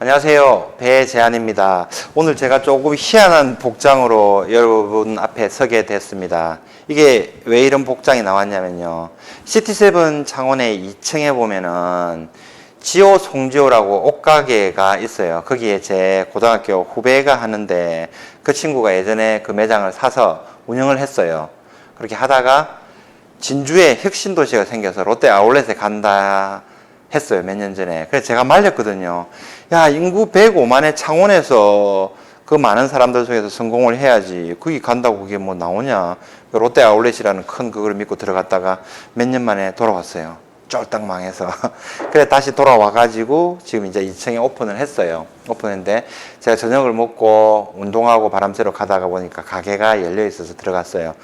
안녕하세요. 배재한입니다. 오늘 제가 조금 희한한 복장으로 여러분 앞에 서게 됐습니다. 이게 왜 이런 복장이 나왔냐면요. 시티세븐 창원의 2층에 보면은 지오 송지오라고 옷가게가 있어요. 거기에 제 고등학교 후배가 하는데 그 친구가 예전에 그 매장을 사서 운영을 했어요. 그렇게 하다가 진주에 혁신도시가 생겨서 롯데 아울렛에 간다 했어요. 몇 년 전에. 그래서 제가 말렸거든요. 야, 인구 105만의 창원에서 그 많은 사람들 중에서 성공을 해야지. 거기 간다고 그게 뭐 나오냐. 그 롯데 아울렛이라는 큰 그걸 믿고 들어갔다가 몇 년 만에 돌아왔어요. 쫄딱 망해서. 그래 다시 돌아와가지고 지금 이제 2층에 오픈을 했어요. 오픈했는데 제가 저녁을 먹고 운동하고 바람 쐬러 가다가 보니까 가게가 열려 있어서 들어갔어요.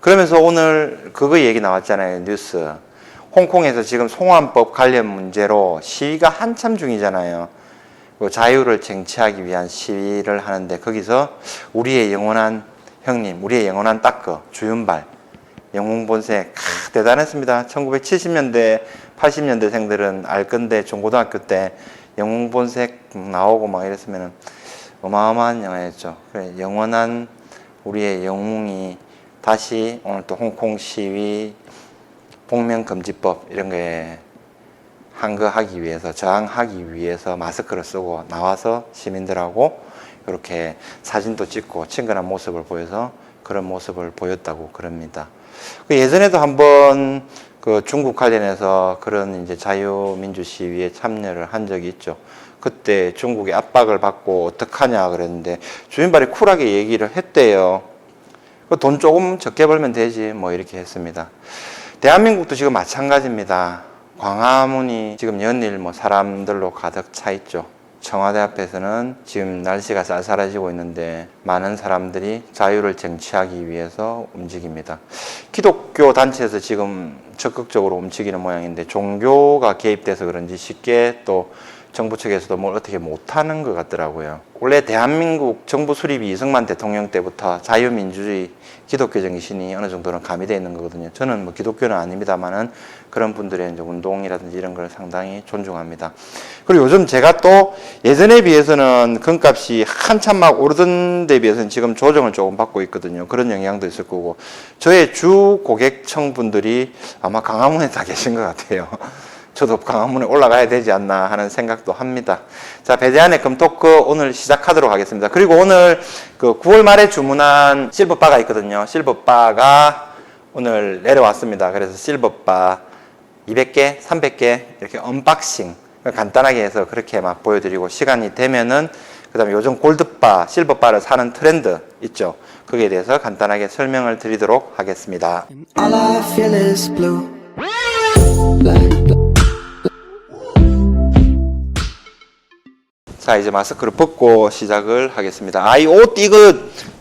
그러면서 오늘 그거 얘기 나왔잖아요. 뉴스. 홍콩에서 지금 송환법 관련 문제로 시위가 한참 중이잖아요. 그 자유를 쟁취하기 위한 시위를 하는데 거기서 우리의 영원한 형님, 우리의 영원한 따꺼 주윤발 영웅본색 크, 대단했습니다. 1970년대, 80년대생들은 알 건데 중고등학교 때 영웅본색 나오고 막 이랬으면 어마어마한 영화였죠. 그래, 영원한 우리의 영웅이 다시 오늘 또 홍콩 시위 복면금지법 이런 거에 항거하기 위해서 저항하기 위해서 마스크를 쓰고 나와서 시민들하고 이렇게 사진도 찍고 친근한 모습을 보여서 그런 모습을 보였다고 그럽니다. 그 예전에도 한번 그 중국 관련해서 그런 이제 자유민주 시위에 참여를 한 적이 있죠. 그때 중국의 압박을 받고 어떡하냐 그랬는데 주인발이 쿨하게 얘기를 했대요. 그돈 조금 적게 벌면 되지 뭐 이렇게 했습니다. 대한민국도 지금 마찬가지입니다. 광화문이 지금 연일 뭐 사람들로 가득 차 있죠. 청와대 앞에서는 지금 날씨가 쌀쌀해지고 있는데 많은 사람들이 자유를 쟁취하기 위해서 움직입니다. 기독교 단체에서 지금 적극적으로 움직이는 모양인데 종교가 개입돼서 그런지 쉽게 또 정부 측에서도 뭘 어떻게 못하는 것 같더라고요. 원래 대한민국 정부 수립이 이승만 대통령 때부터 자유민주주의 기독교 정신이 어느 정도는 가미되어 있는 거거든요. 저는 뭐 기독교는 아닙니다만은 그런 분들의 이제 운동이라든지 이런 걸 상당히 존중합니다. 그리고 요즘 제가 또 예전에 비해서는 금값이 한참 막 오르던 데 비해서는 지금 조정을 조금 받고 있거든요. 그런 영향도 있을 거고 저의 주 고객층 분들이 아마 강화문에 다 계신 것 같아요. 저도 강화문에 올라가야 되지 않나 하는 생각도 합니다. 자, 배제안의 금토크 오늘 시작하도록 하겠습니다. 그리고 오늘 그 9월 말에 주문한 실버바가 있거든요. 실버바가 오늘 내려왔습니다. 그래서 실버바 200개, 300개 이렇게 언박싱 간단하게 해서 그렇게 막 보여드리고 시간이 되면은 그다음에 요즘 골드바, 실버바를 사는 트렌드 있죠. 거기에 대해서 간단하게 설명을 드리도록 하겠습니다. 자 이제 마스크를 벗고 시작을 하겠습니다. 아이옷 이거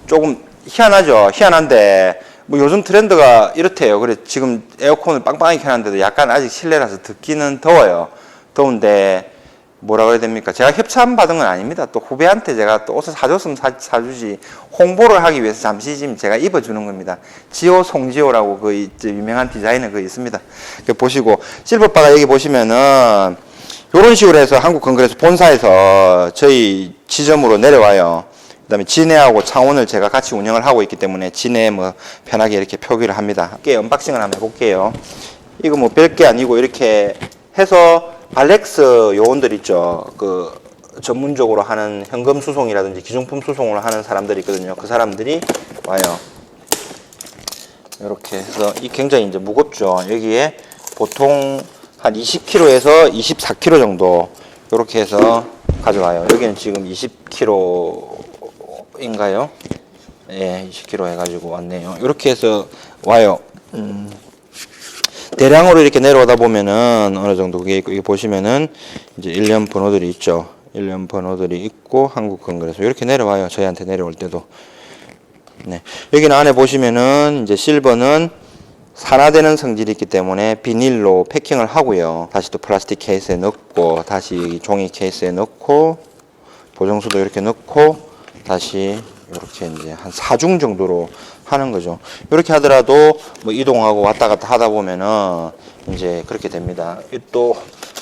조금 희한하죠. 희한한데 뭐 요즘 트렌드가 이렇대요. 그래 지금 에어컨을 빵빵하게 켜놨는데도 약간 아직 실내라서 듣기는 더워요. 더운데 뭐라 그래야 됩니까? 제가 협찬 받은 건 아닙니다. 또 후배한테 제가 또 옷을 사줬으면 사, 사주지 홍보를 하기 위해서 잠시 지금 제가 입어주는 겁니다. 지오 송지오라고 그 유명한 디자이너 그 있습니다. 그 보시고 실버바가 여기 보시면은 이런 식으로 해서 한국 건그레스 본사에서 저희 지점으로 내려와요. 그 다음에 진해하고 창원을 제가 같이 운영을 하고 있기 때문에 진해 뭐 편하게 이렇게 표기를 합니다. 함께 언박싱을 한번 해볼게요. 이거 뭐 별 게 아니고 이렇게 해서 발렉스 요원들 있죠. 그 전문적으로 하는 현금 수송이라든지 기중품 수송을 하는 사람들이 있거든요. 그 사람들이 와요. 이렇게 해서 이 굉장히 이제 무겁죠. 여기에 보통 한 20kg에서 24kg 정도 이렇게 해서 가져가요. 여기는 지금 20kg인가요? 예, 20kg 해가지고 왔네요. 이렇게 해서 와요. 음, 대량으로 이렇게 내려오다 보면은 어느 정도 그게 있고, 여기 보시면은 이제 일련 번호들이 있죠. 일련 번호들이 있고 한국 건그레소 이렇게 내려와요. 저희한테 내려올 때도. 네. 여기는 안에 보시면은 이제 실버는 산화되는 성질이 있기 때문에 비닐로 패킹을 하고요. 다시 또 플라스틱 케이스에 넣고 다시 종이 케이스에 넣고 보정수도 이렇게 넣고 다시 이렇게 이제 한 4중 정도로 하는 거죠. 이렇게 하더라도 뭐 이동하고 왔다 갔다 하다 보면은 이제 그렇게 됩니다. 이또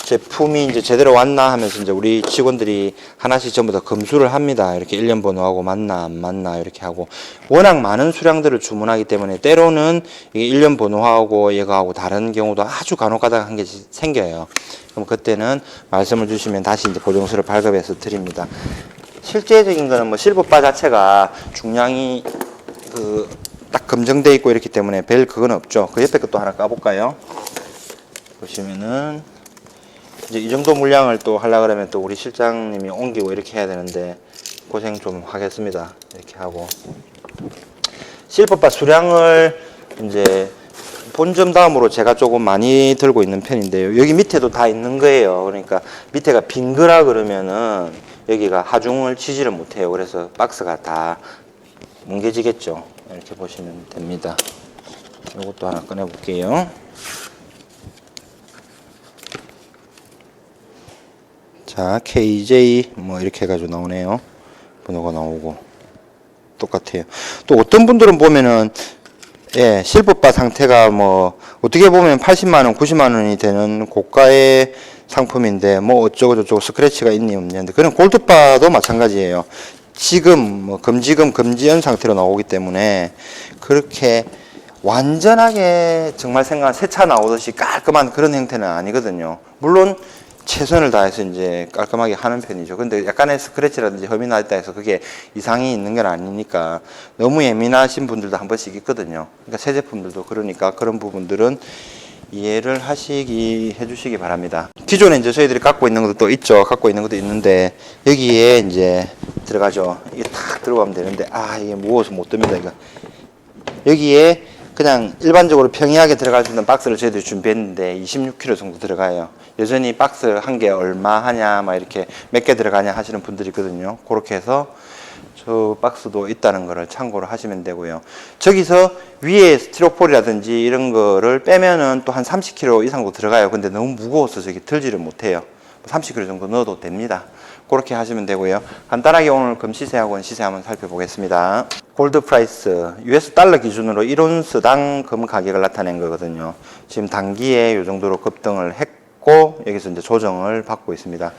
제품이 이제 제대로 왔나 하면서 이제 우리 직원들이 하나씩 전부 다 검수를 합니다. 이렇게 일련 번호하고 맞나 안 맞나 이렇게 하고 워낙 많은 수량들을 주문하기 때문에 때로는 이게 일련 번호하고 얘가하고 다른 경우도 아주 간혹가다가 한 개씩 생겨요. 그럼 그때는 말씀을 주시면 다시 이제 보정서를 발급해서 드립니다. 실제적인 거는 뭐 실버바 자체가 중량이 그 딱 검증돼 있고 이렇기 때문에 별 그건 없죠. 그 옆에 것도 하나 까볼까요? 보시면은 이제 이 정도 물량을 또 하려 그러면 또 우리 실장님이 옮기고 이렇게 해야 되는데 고생 좀 하겠습니다. 이렇게 하고 실버바 수량을 이제 본점 다음으로 제가 조금 많이 들고 있는 편인데요. 여기 밑에도 다 있는 거예요. 그러니까 밑에가 빈 거라 그러면은 여기가 하중을 치지를 못해요. 그래서 박스가 다 뭉개지겠죠. 이렇게 보시면 됩니다. 이것도 하나 꺼내 볼게요. 자, KJ 뭐 이렇게 해가지고 나오네요. 번호가 나오고 똑같아요. 또 어떤 분들은 보면은 예, 실버바 상태가 뭐 어떻게 보면 80만 원, 90만 원이 되는 고가의 상품인데 뭐 어쩌고 저쩌고 스크래치가 있니 없냐인데 그런 골드바도 마찬가지예요. 지금 뭐 금지금 금지연 상태로 나오기 때문에 그렇게 완전하게 정말 생각한 새차 나오듯이 깔끔한 그런 형태는 아니거든요. 물론 최선을 다해서 이제 깔끔하게 하는 편이죠. 근데 약간의 스크래치라든지 험이 나 있다 해서 그게 이상이 있는 건 아니니까 너무 예민하신 분들도 한 번씩 있거든요. 그러니까 새 제품들도 그러니까 그런 부분들은 이해를 하시기 해주시기 바랍니다. 기존에 이제 저희들이 갖고 있는 것도 있죠. 갖고 있는 것도 있는데 여기에 이제 들어가죠. 이게 탁 들어가면 되는데 아 이게 무거워서 못 듭니다. 이거 여기에 그냥 일반적으로 평이하게 들어갈 수 있는 박스를 저희들이 준비했는데 26kg 정도 들어가요. 여전히 박스 한 개 얼마 하냐, 막 이렇게 몇 개 들어가냐 하시는 분들이 있거든요. 그렇게 해서 저 박스도 있다는 거를 참고를 하시면 되고요. 저기서 위에 스티로폴이라든지 이런 거를 빼면은 또 한 30kg 이상도 들어가요. 근데 너무 무거워서 저기 들지를 못해요. 30kg 정도 넣어도 됩니다. 그렇게 하시면 되고요. 간단하게 오늘 금 시세하고는 시세 한번 살펴보겠습니다. 골드 프라이스, US 달러 기준으로 1온스당 금 가격을 나타낸 거거든요. 지금 단기에 이 정도로 급등을 했고 여기서 이제 조정을 받고 있습니다.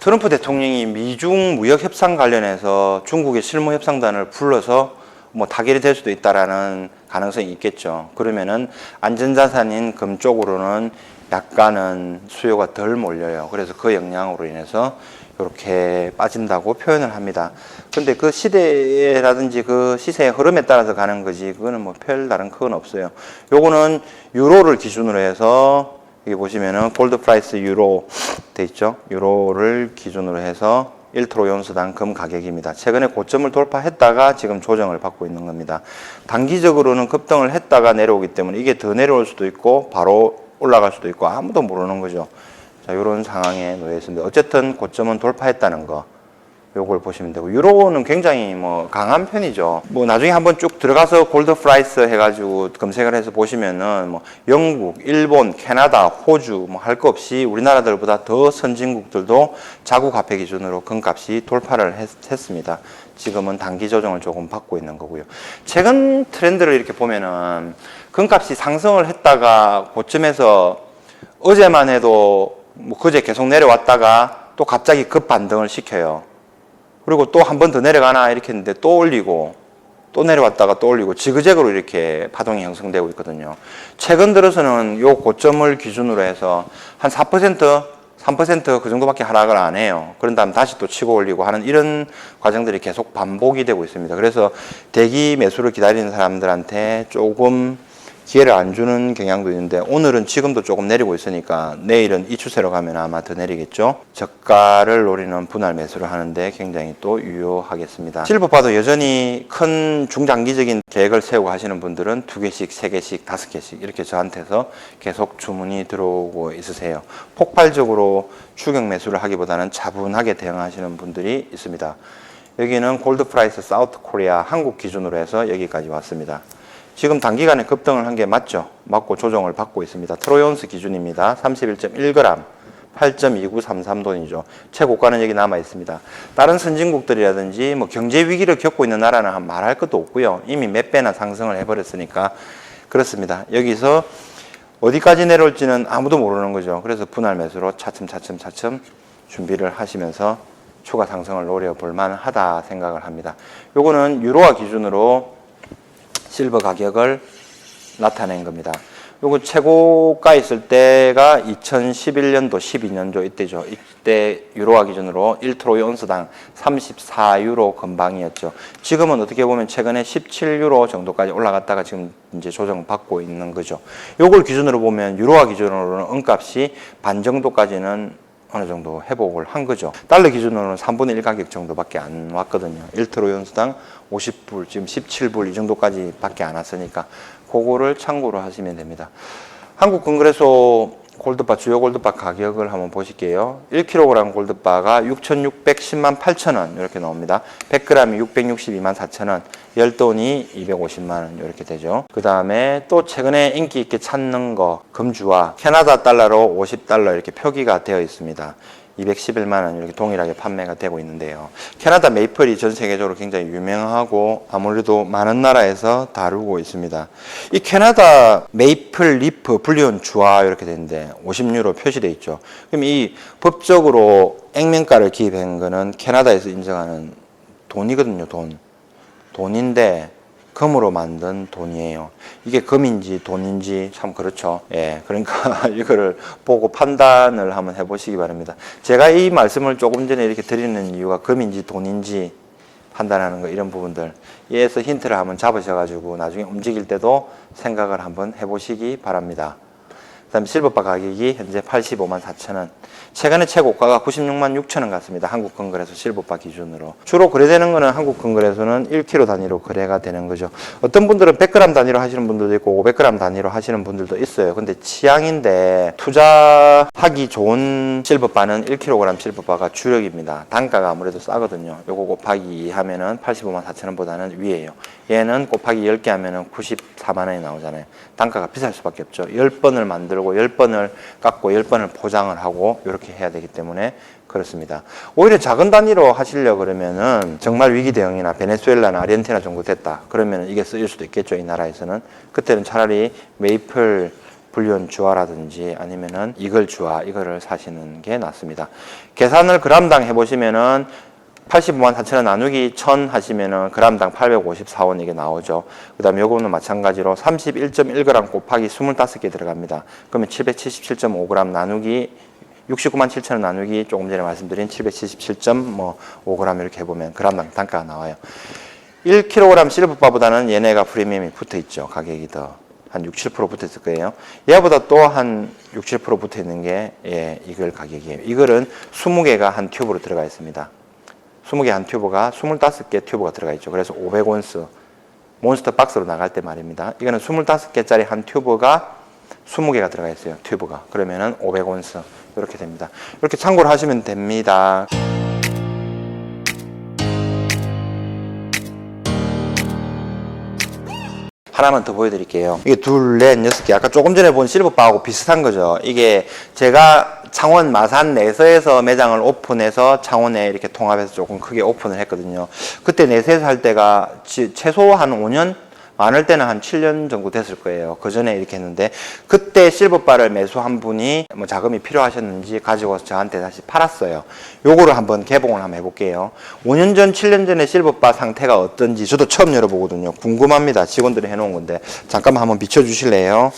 트럼프 대통령이 미중 무역 협상 관련해서 중국의 실무 협상단을 불러서 뭐 타결이 될 수도 있다라는 가능성이 있겠죠. 그러면은 안전자산인 금 쪽으로는 약간은 수요가 덜 몰려요. 그래서 그 영향으로 인해서 이렇게 빠진다고 표현을 합니다. 근데 그 시대라든지 그 시세의 흐름에 따라서 가는 거지 그거는 뭐 별 다른 그건 없어요. 요거는 유로를 기준으로 해서 여기 보시면은 골드 프라이스 유로 돼 있죠. 유로를 기준으로 해서 1트로 연수당 금 가격입니다. 최근에 고점을 돌파했다가 지금 조정을 받고 있는 겁니다. 단기적으로는 급등을 했다가 내려오기 때문에 이게 더 내려올 수도 있고 바로 올라갈 수도 있고 아무도 모르는 거죠. 자, 이런 상황에 놓여 있습니다. 어쨌든 고점은 돌파했다는 거. 요걸 보시면 되고 유로는 굉장히 뭐 강한 편이죠. 뭐 나중에 한번 쭉 들어가서 골드 프라이스 해가지고 검색을 해서 보시면은 뭐 영국, 일본, 캐나다, 호주 뭐 할 거 없이 우리나라들보다 더 선진국들도 자국 화폐 기준으로 금값이 돌파를 했, 했습니다. 지금은 단기 조정을 조금 받고 있는 거고요. 최근 트렌드를 이렇게 보면은 금값이 상승을 했다가 고점에서 어제만 해도 뭐 그제 계속 내려왔다가 또 갑자기 급 반등을 시켜요. 그리고 또 한 번 더 내려가나 이렇게 했는데 또 올리고 또 내려왔다가 또 올리고 지그재그로 이렇게 파동이 형성되고 있거든요. 최근 들어서는 요 고점을 기준으로 해서 한 4%, 3%그 정도밖에 하락을 안 해요. 그런 다음 다시 또 치고 올리고 하는 이런 과정들이 계속 반복이 되고 있습니다. 그래서 대기 매수를 기다리는 사람들한테 조금 기회를 안 주는 경향도 있는데 오늘은 지금도 조금 내리고 있으니까 내일은 이 추세로 가면 아마 더 내리겠죠. 저가를 노리는 분할 매수를 하는데 굉장히 또 유효하겠습니다. 실버바도 여전히 큰 중장기적인 계획을 세우고 하시는 분들은 두 개씩, 세 개씩, 다섯 개씩 이렇게 저한테서 계속 주문이 들어오고 있으세요. 폭발적으로 추격 매수를 하기보다는 차분하게 대응하시는 분들이 있습니다. 여기는 골드 프라이스 사우트 코리아 한국 기준으로 해서 여기까지 왔습니다. 지금 단기간에 급등을 한 게 맞죠? 맞고 조정을 받고 있습니다. 트로이온스 기준입니다. 31.1g, 8.2933돈이죠. 최고가는 여기 남아 있습니다. 다른 선진국들이라든지 뭐 경제 위기를 겪고 있는 나라는 한 말할 것도 없고요. 이미 몇 배나 상승을 해버렸으니까 그렇습니다. 여기서 어디까지 내려올지는 아무도 모르는 거죠. 그래서 분할 매수로 차츰 차츰 차츰 준비를 하시면서 추가 상승을 노려볼 만하다 생각을 합니다. 요거는 유로화 기준으로 실버 가격을 나타낸 겁니다. 요거 최고가 있을 때가 2011년도, 12년도 이때죠. 이때 유로화 기준으로 1트로이 온스당 34유로 근방이었죠. 지금은 어떻게 보면 최근에 17유로 정도까지 올라갔다가 지금 이제 조정받고 있는 거죠. 요걸 기준으로 보면 유로화 기준으로는 은값이 반 정도까지는 어느 정도 회복을 한 거죠. 달러 기준으로는 3분의 1 가격 정도밖에 안 왔거든요. 1트로 연수당 50불, 지금 17불 이 정도까지 밖에 안 왔으니까 그거를 참고로 하시면 됩니다. 한국 건그레소 골드바 주요 골드바 가격을 한번 보실게요. 1kg 골드바가 6,610만 8천 원 이렇게 나옵니다. 100g이 662만 4천 원, 열돈이 250만 원 이렇게 되죠. 그 다음에 또 최근에 인기 있게 찾는 거 금주와 캐나다 달러로 50달러 이렇게 표기가 되어 있습니다. 211만 원 이렇게 동일하게 판매가 되고 있는데요. 캐나다 메이플이 전 세계적으로 굉장히 유명하고 아무래도 많은 나라에서 다루고 있습니다. 이 캐나다 메이플 리프 불리온 주화 이렇게 되는데 50유로 표시되어 있죠. 그럼 이 법적으로 액면가를 기입한 거는 캐나다에서 인정하는 돈이거든요, 돈. 돈인데 금으로 만든 돈이에요. 이게 금인지 돈인지 참 그렇죠. 예. 그러니까 이거를 보고 판단을 한번 해보시기 바랍니다. 제가 이 말씀을 조금 전에 이렇게 드리는 이유가 금인지 돈인지 판단하는 거 이런 부분들 이에서 힌트를 한번 잡으셔가지고 나중에 움직일 때도 생각을 한번 해보시기 바랍니다. 그다음 실버바 가격이 현재 85만 4천 원. 최근에 최고가가 96만 6천 원 같습니다. 한국 건거래소 실버바 기준으로. 주로 거래되는 거는 한국 건거래소는 1kg 단위로 거래가 되는 거죠. 어떤 분들은 100g 단위로 하시는 분들도 있고 500g 단위로 하시는 분들도 있어요. 근데 취향인데 투자하기 좋은 실버바는 1kg 실버바가 주력입니다. 단가가 아무래도 싸거든요. 요거 곱하기 2 하면은 85만 4천 원보다는 위에요. 얘는 곱하기 10개 하면은 94만 원이 나오잖아요. 단가가 비쌀 수밖에 없죠. 10번을 만들 고 10번을 깎고 10번을 포장을 하고 이렇게 해야 되기 때문에 그렇습니다. 오히려 작은 단위로 하시려 그러면은 정말 위기 대응이나 베네수엘라나 아르헨티나 정도 됐다. 그러면 이게 쓰일 수도 있겠죠. 이 나라에서는 그때는 차라리 메이플 불륜 주화라든지 아니면은 이걸 주화 이거를 사시는 게 낫습니다. 계산을 그람당 해보시면은 85만 4천 원 나누기 1000 하시면은 그람당 854원 이게 나오죠. 그 다음에 요거는 마찬가지로 31.1g 곱하기 25개 들어갑니다. 그러면 777.5g 나누기 69만 7천 원 나누기 조금 전에 말씀드린 777.5g 이렇게 해보면 그람당 단가가 나와요. 1kg 실버바보다는 얘네가 프리미엄이 붙어 있죠. 가격이 더. 한 6, 7% 붙어 있을 거예요. 얘보다 또 한 6, 7% 붙어 있는 게, 예, 이걸 가격이에요. 이거는 20개가 한 튜브로 들어가 있습니다. 20개 한 튜브가 25개 튜브가 들어가 있죠. 그래서 500온스 몬스터 박스로 나갈 때 말입니다. 이거는 25개짜리 한 튜브가 20개가 들어가 있어요. 튜브가. 그러면은 500온스 이렇게 됩니다. 이렇게 참고를 하시면 됩니다. 하나만 더 보여드릴게요. 이게 둘, 넷, 여섯 개. 아까 조금 전에 본 실버바하고 비슷한 거죠. 이게 제가 창원 마산 내서에서 매장을 오픈해서 창원에 이렇게 통합해서 조금 크게 오픈을 했거든요. 그때 내서에서 할 때가 지- 최소 한 5년? 많을 때는 한 7년 정도 됐을 거예요. 그 전에 이렇게 했는데 그때 실버바를 매수한 분이 뭐 자금이 필요하셨는지 가지고 저한테 다시 팔았어요. 요거를 한번 개봉을 한번 해볼게요. 5년 전, 7년 전에 실버바 상태가 어떤지 저도 처음 열어보거든요. 궁금합니다. 직원들이 해놓은 건데 잠깐만 한번 비춰주실래요?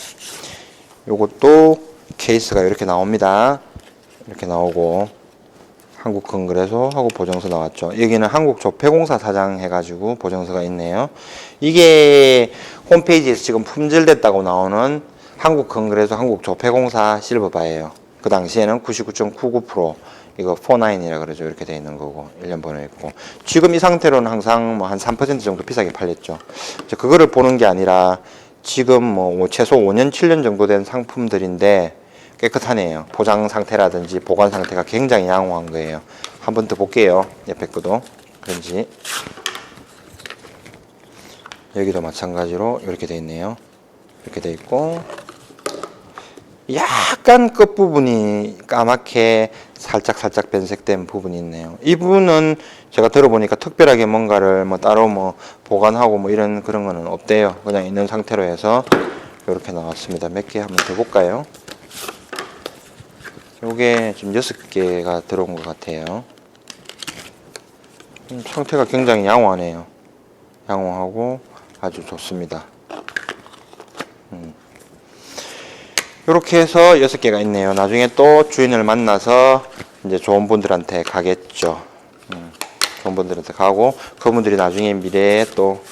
요것도 케이스가 이렇게 나옵니다. 이렇게 나오고 한국 건그레소 하고 보정서 나왔죠. 여기는 한국 조폐공사 사장 해가지고 보정서가 있네요. 이게 홈페이지에서 지금 품절됐다고 나오는 한국 건그레소 한국 조폐공사 실버바예요. 그 당시에는 99.99% 이거 49이라 그러죠. 이렇게 돼 있는 거고 1년 번호 있고 지금 이 상태로는 항상 뭐 한 3% 정도 비싸게 팔렸죠. 그거를 보는 게 아니라 지금 뭐 최소 5년 7년 정도 된 상품들인데 깨끗하네요. 포장 상태라든지 보관 상태가 굉장히 양호한 거예요. 한 번 더 볼게요. 옆에 거도 그런지 여기도 마찬가지로 이렇게 돼 있네요. 이렇게 돼 있고 약간 끝 부분이 까맣게 살짝 살짝 변색된 부분이 있네요. 이 부분은 제가 들어보니까 특별하게 뭔가를 뭐 따로 뭐 보관하고 뭐 이런 그런 거는 없대요. 그냥 있는 상태로 해서 이렇게 나왔습니다. 몇 개 한번 더 볼까요? 요게 지금 여섯 개가 들어온 것 같아요. 음, 상태가 굉장히 양호하네요. 양호하고 아주 좋습니다. 이렇게 해서 여섯 개가 있네요. 나중에 또 주인을 만나서 이제 좋은 분들한테 가겠죠. 음, 좋은 분들한테 가고 그분들이 나중에 미래에 또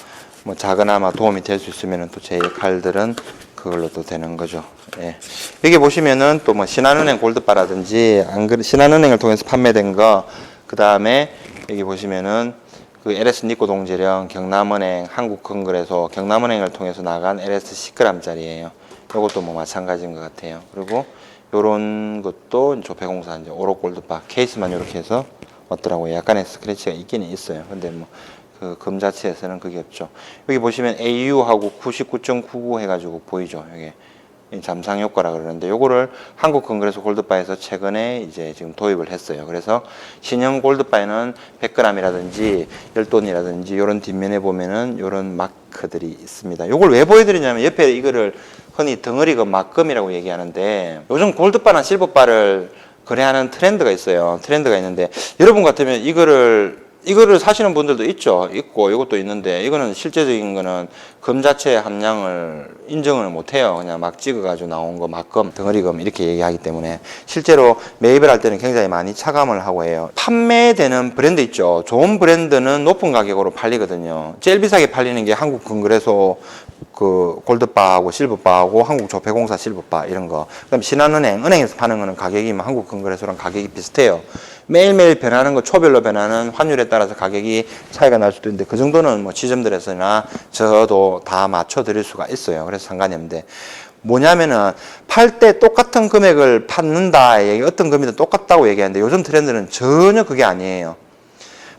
뭐 작은 아마 도움이 될 수 있으면 또제 역할들은 그걸로 또 되는 거죠. 예. 여기 보시면은 또 뭐 신한은행 골드바라든지 안 그래 신한은행을 통해서 판매된 거 그 다음에 여기 보시면은 그 LS 니코 동재령 경남은행 한국건설에서 경남은행을 통해서 나간 LS 10g짜리예요. 이것도 뭐 마찬가지인 것 같아요. 그리고 요런 것도 조폐공사 이제 오로골드바 케이스만 이렇게 해서 왔더라고요. 약간의 스크래치가 있기는 있어요. 근데 뭐 그금 자체에서는 그게 없죠. 여기 보시면 AU하고 99.99 해가지고 보이죠. 여기 이 잠상 효과라 그러는데 요거를 한국 건그레스 골드바에서 최근에 이제 지금 도입을 했어요. 그래서 신형 골드바에는 100g이라든지 열돈이라든지 요런 뒷면에 보면은 요런 마크들이 있습니다. 요걸 왜 보여드리냐면 옆에 이거를 흔히 덩어리가 막금이라고 얘기하는데 요즘 골드바나 실버바를 거래하는 트렌드가 있어요. 트렌드가 있는데 여러분 같으면 이거를 이거를 사시는 분들도 있죠. 있고 이것도 있는데 이거는 실제적인 거는 금 자체의 함량을 인정을 못 해요. 그냥 막 찍어 가지고 나온 거 막금, 덩어리금 이렇게 얘기하기 때문에 실제로 매입을 할 때는 굉장히 많이 차감을 하고 해요. 판매되는 브랜드 있죠. 좋은 브랜드는 높은 가격으로 팔리거든요. 제일 비싸게 팔리는 게 한국 건그레소 그 골드바하고 실버바하고 한국조폐공사 실버바 이런 거. 그다음 신한은행 은행에서 파는 거는 가격이 뭐 한국 건그레소랑 가격이 비슷해요. 매일매일 변하는 거 초별로 변하는 환율에 따라서 가격이 차이가 날 수도 있는데 그 정도는 뭐 지점들에서나 저도 다 맞춰 드릴 수가 있어요. 그래서 상관이 없는데 뭐냐면은 팔 때 똑같은 금액을 받는다 어떤 금이든 똑같다고 얘기하는데 요즘 트렌드는 전혀 그게 아니에요.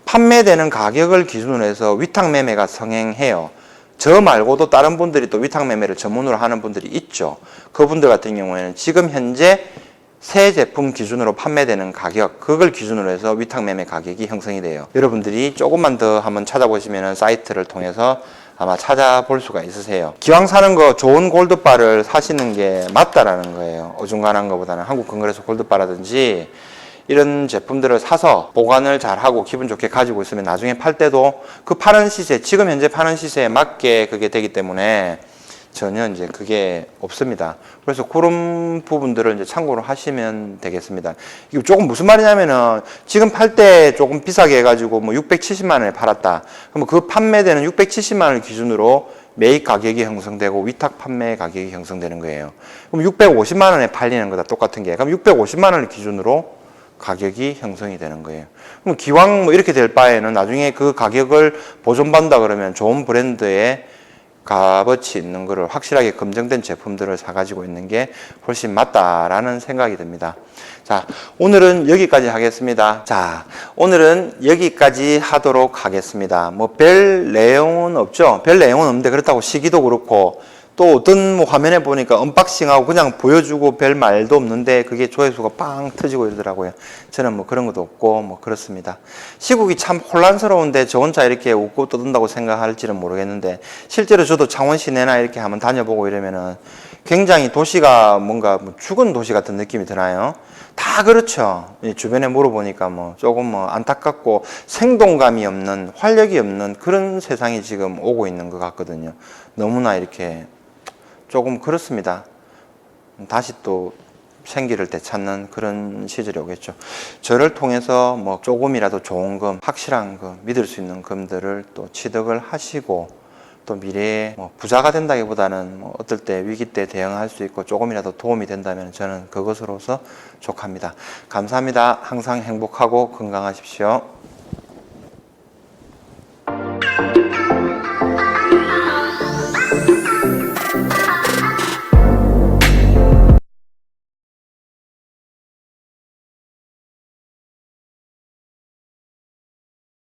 판매되는 가격을 기준으로 해서 위탁 매매가 성행해요. 저 말고도 다른 분들이 또 위탁 매매를 전문으로 하는 분들이 있죠. 그분들 같은 경우에는 지금 현재 새 제품 기준으로 판매되는 가격, 그걸 기준으로 해서 위탁 매매 가격이 형성이 돼요. 여러분들이 조금만 더 한번 찾아보시면 사이트를 통해서 아마 찾아볼 수가 있으세요. 기왕 사는 거 좋은 골드바를 사시는 게 맞다라는 거예요. 어중간한 것보다는 한국 건그레스 골드바라든지 이런 제품들을 사서 보관을 잘하고 기분 좋게 가지고 있으면 나중에 팔 때도 그 파는 시세, 지금 현재 파는 시세에 맞게 그게 되기 때문에 전혀 이제 그게 없습니다. 그래서 그런 부분들을 이제 참고로 하시면 되겠습니다. 이거 조금 무슨 말이냐면은 지금 팔 때 조금 비싸게 해가지고 뭐 670만 원에 팔았다. 그러면 그 판매되는 670만 원을 기준으로 매입 가격이 형성되고 위탁 판매 가격이 형성되는 거예요. 그럼 650만 원에 팔리는 거다 똑같은 게. 그럼 650만 원을 기준으로 가격이 형성이 되는 거예요. 그럼 기왕 뭐 이렇게 될 바에는 나중에 그 가격을 보존받는다 그러면 좋은 브랜드의 값어치 있는 거를 확실하게 검증된 제품들을 사가지고 있는 게 훨씬 맞다라는 생각이 듭니다. 자, 오늘은 여기까지 하겠습니다. 자, 오늘은 여기까지 하도록 하겠습니다. 뭐 별 내용은 없죠. 별 내용은 없는데 그렇다고 시기도 그렇고 또 어떤 뭐 화면에 보니까 언박싱하고 그냥 보여주고 별 말도 없는데 그게 조회수가 빵 터지고 이러더라고요. 저는 뭐 그런 것도 없고 뭐 그렇습니다. 시국이 참 혼란스러운데 저 혼자 이렇게 웃고 떠든다고 생각할지는 모르겠는데 실제로 저도 창원 시내나 이렇게 한번 다녀보고 이러면은 굉장히 도시가 뭔가 뭐 죽은 도시 같은 느낌이 드나요? 다 그렇죠. 이 주변에 물어보니까 뭐 조금 뭐 안타깝고 생동감이 없는 활력이 없는 그런 세상이 지금 오고 있는 것 같거든요. 너무나 이렇게 조금 그렇습니다. 다시 또 생기를 되찾는 그런 시절이 오겠죠. 저를 통해서 뭐 조금이라도 좋은 금, 확실한 금, 믿을 수 있는 금들을 또 취득을 하시고 또 미래에 뭐 부자가 된다기보다는 뭐 어떨 때 위기 때 대응할 수 있고 조금이라도 도움이 된다면 저는 그것으로서 족합니다. 감사합니다. 항상 행복하고 건강하십시오.